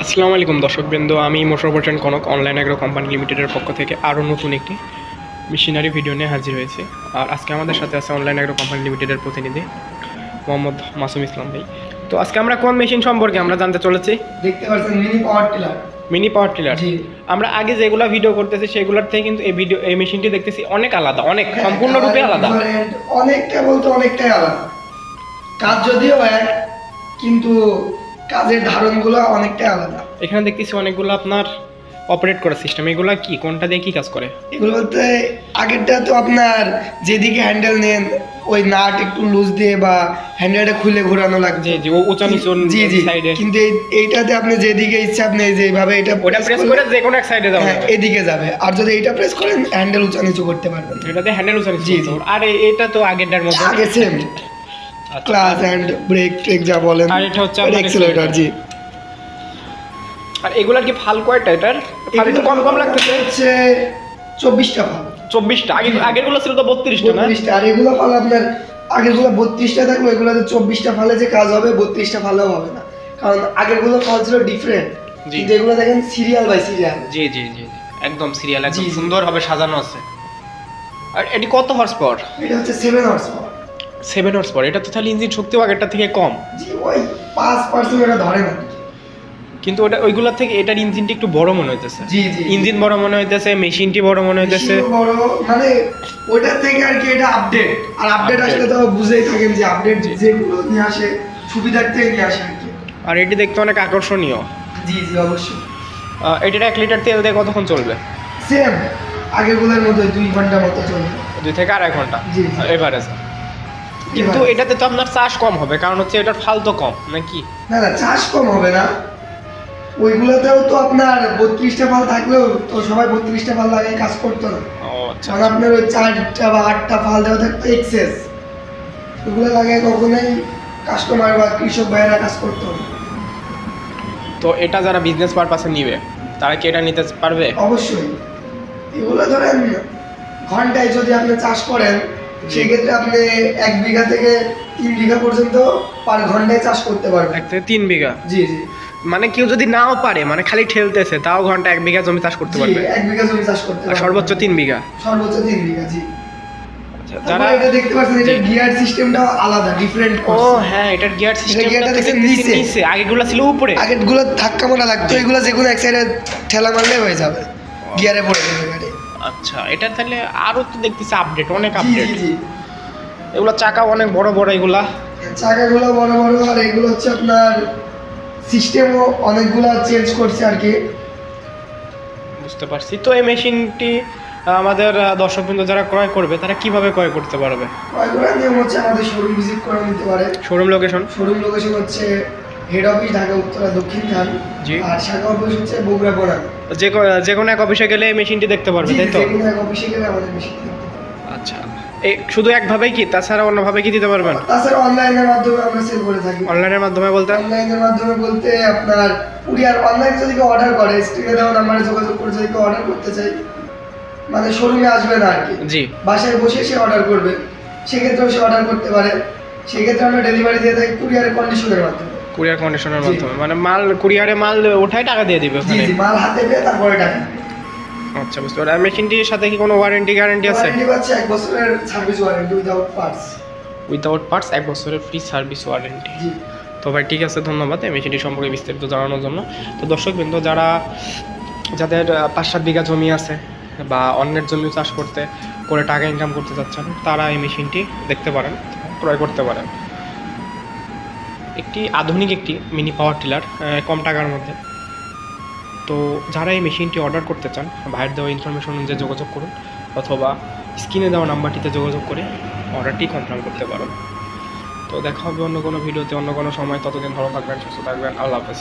আসসালামু আলাইকুম দর্শকবৃন্দ আমি মোটরবোটেন কনক অনলাইন অ্যাগ্রো কোম্পানি লিমিটেডের পক্ষ থেকে আরও নতুন একটি মেশিনারি ভিডিও নিয়ে হাজির হয়েছে। আর আজকে আমাদের সাথে আছে অনলাইন অ্যাগ্রো কোম্পানি লিমিটেডের প্রতিনিধি মোহাম্মদ মাসুম ইসলাম ভাই। তো আজকে আমরা কোন মেশিন সম্পর্কে আমরা জানতে চলেছি? দেখতে পাচ্ছেন mini power tiller mini power tiller জি। আমরা আগে যেগুলো ভিডিও করতেছি সেগুলোর থেকে কিন্তু এই ভিডিও এই মেশিনটি দেখতেছি অনেক আলাদা অনেক সম্পূর্ণরূপে আলাদা। অনেকটা বলতে অনেকটাই আলাদা। কাজ যদিও এক কিন্তু কাজের ধারণগুলো অনেকটাই আলাদা। এখানে দেখতেছি অনেকগুলো আপনার অপারেট করার সিস্টেম এগুলো কি? কোনটা দিয়ে কি কাজ করে? এগুলো বলতে আগেরটা তো আপনার যেদিকে হ্যান্ডেল নেন ওই নাট একটু লুজ দিয়ে বা হ্যান্ডেলটা খুলে ঘোরানো লাগছে জি উঁচা নিচু জি জি সাইডে কিন্তু এই- এইটাতে আপনি যেদিকে ইচ্ছা আপনি যেভাবে এটা ওটা প্রেস করে যে কোনো এক সাইডে যাবে হ্যাঁ এদিকে যাবে। আর যদি এটা প্রেস করেন হ্যান্ডেল উঁচা নিচু করতে পারবেন। এটাতে হ্যান্ডেল উঁচা নিচু আর এটা তো আগেরটার মতো। আগে সেম। ক্লাস অ্যান্ড ব্রেক ট্রেক যা বলেন। আর এটা হচ্ছে এক্সেলেটর জি। আর এগুলার কি ফাল কয়টা এটার? ফাল একটু কম কম লাগতেছে। হচ্ছে চব্বিশটা ফাল। চব্বিশটা? আগে আগেরগুলো ছিল তো বত্রিশটা না? বত্রিশটা। আর এগুলো ফাল আপনার আগেরগুলো বত্রিশটা থাকল এগুলোতে চব্বিশটা ফালে যে কাজ হবে বত্রিশটা ফালেও হবে না। কারণ আগেরগুলো ফাল ছিল ডিফারেন্ট। কিন্তু এগুলো দেখেন সিরিয়াল বাই সিরিয়াল জি জি জি। একদম সিরিয়াল একদম ভাবে সাজানো আছে। আর এটি কত হর্স পাওয়ার এটা হচ্ছে seven hours power seven horse power এটা তো তাহলে ইঞ্জিন শক্তিও আগেরটা থেকে কম। জি ওই পাঁচ পার্সেন্ট ওটা ধরে না। কিন্তু ওটা ওইগুলোর থেকে এটার ইঞ্জিনটি একটু বড় মনে হইতেছে। জি জি ইঞ্জিন বড় মনে হইতেছে মেশিনটি বড় মনে হইতেছে। বড় মানে ওটার থেকে আর কি এটা আপডেট আর আপডেট আসলে তো বুঝেই থাকেন যে আপডেট যেগুলো নিয়ে আসে সুবিধার সুবিধার্থে নিয়ে আসে আর কি। আর এটি দেখতে অনেক আকর্ষণীয়। জি জি অবশ্যই। এটার এক লিটার তেল দিয়ে কতক্ষণ চলবে? সেম আগেরগুলোর মতো দুই ঘণ্টা মতো চলবে। দুই থেকে আড়াই ঘণ্টা জি। এভারেজ। কিন্তু এটাতে তো আপনার চাষ কম হবে কারণ হচ্ছে এটার ফাল তো কম নাকি? না না চাষ কম হবে না। ওইগুলোতেও তো আপনার বত্রিশটা ফাল থাকলেও তো সবাই বত্রিশটা ফাল লাগিয়ে কাজ করতো না। ও আচ্ছা কারণ আপনার ওই চারটা বা আটটা ফাল দেওয়া থাকতো এক্সেস ওগুলো লাগিয়ে কখনোই কাস্টমার বা কৃষক ভাইয়েরা কাজ করতো না। তো এটা যারা বিজনেস পারপাসে নিবে তারা কি এটা নিতে পারবে? অবশ্যই। এগুলো ধরেন ঘন্টায় যদি আপনি চাষ করেন সেক্ষেত্রে আপনি এক বিঘা থেকে তিন বিঘা পর্যন্ত পার ঘন্টায় চাষ করতে পারবেন। এক থেকে তিন বিঘা? জি জি। মানে কেউ যদি নাও পারে মানে খালি ঠেলতেছে তাও ঘণ্টা এক বিঘা জমি চাষ করতে পারবে? এক বিঘা জমি চাষ করতে আর পারবেন সর্বোচ্চ তিন বিঘা? সর্বোচ্চ তিন বিঘা জি। যারা যারা এটা দেখতে পাচ্ছেন এটা গিয়ার সিস্টেমটাও আলাদা ডিফারেন্ট ও হ্যাঁ এটার গিয়ার সিস্টেম দেখছেন নিচে? নিচে। আগেগুলো ছিল উপরে। ধাক্কা মারা লাগতো এগুলো এক সাইডে ঠেলা মারলে হয়ে যাবে। গিয়ারে পড়ে যাবে গাড়ি। আচ্ছা এটা তাহলে আরও তো দেখতেছি আপডেট অনেক আপডেট এগুলো চাকা অনেক বড় বড় এগুলা। চাকাগুলো বড় বড় আর এগুলো হচ্ছে আপনার সিস্টেমও অনেকগুলো চেঞ্জ করছে আর কি। বুঝতে পারছি। তো এই মেশিনটি আমাদের দর্শকবৃন্দ যারা ক্রয় করবে তারা কীভাবে ক্রয় করতে পারবে? ক্রয় করার নিয়ম হচ্ছে আমাদের শোরুম ভিজিট করে নিতে পারে। শোরুম লোকেশন শোরুম লোকেশন হচ্ছে হেড অফিস ঢাকা উত্তরা দক্ষিণ খান জি। আর শাখা অফিস হচ্ছে বগুড়া বোরান যে যে কোনো এক অফিসে গেলে মেশিনটি দেখতে পারবে তাই তো? যে কোনো এক অফিসে গেলে আমাদের বেশি আচ্ছা। এই শুধু একভাবেই কি? তাছাড়া অন্যভাবে কি দিতে পারবেন? তাছাড়া অনলাইনের মাধ্যমে আমরা সেল করে থাকি। অনলাইনের মাধ্যমে বলতে? অনলাইনের মাধ্যমে বলতে আপনার কুরিয়ার অনলাইন যদি কেউ অর্ডার করে স্ক্রিনে দেওয়া নাম্বারে যোগাযোগ করে যদি কেউ অর্ডার করতে চাই মানে শোরুমে আসবে না আর কি। জি। বাসায় বসে সে অর্ডার করবে। সেক্ষেত্রেও সে অর্ডার করতে পারে। সেক্ষেত্রে আমরা ডেলিভারি দিয়ে থাকি কুরিয়ারের কন্ডিশনের মাধ্যমে। কুরিয়ার কন্ডিশনের মাধ্যমে। মানে মাল কুরিয়ারে মাল ওঠায় টাকা দিয়ে দিবে জি ওখানে। জি মাল হাতে পেয়ে তারপরে টাকা আচ্ছা বুঝতে আর মেশিনটির সাথে কি কোনো ওয়ারেন্টি গ্যারান্টি আছে? ওয়ারেন্টি পাচ্ছে এক বছরের service warranty without parts without parts এক বছরের ফ্রি সার্ভিস ওয়ারেন্টি জি। তো ভাই ঠিক আছে ধন্যবাদ এই মেশিনটি সম্পর্কে বিস্তারিত জানানোর জন্য। তো দর্শক বিন্দু যারা যাদের পাঁচ সাত বিঘা জমি আছে বা অন্যের জমি চাষ করতে করে টাকা ইনকাম করতে চাচ্ছেন তারা এই মেশিনটি দেখতে পারেন ক্রয় করতে পারেন। একটি আধুনিক একটি মিনি পাওয়ার টিলার কম টাকার মধ্যে। তো যারা এই মেশিনটি অর্ডার করতে চান, ভাইয়ের দেওয়া ইনফরমেশন অনুযায়ী যোগাযোগ করুন অথবা স্ক্রিনে দেওয়া নাম্বারটিতে যোগাযোগ করে অর্ডারটি কনফার্ম করতে পারেন তো দেখা হবে অন্য কোনো ভিডিওতে অন্য কোনো সময়। ততদিন ভালো থাকবেন, সুস্থ থাকবেন। আল্লাহ হাফেজ।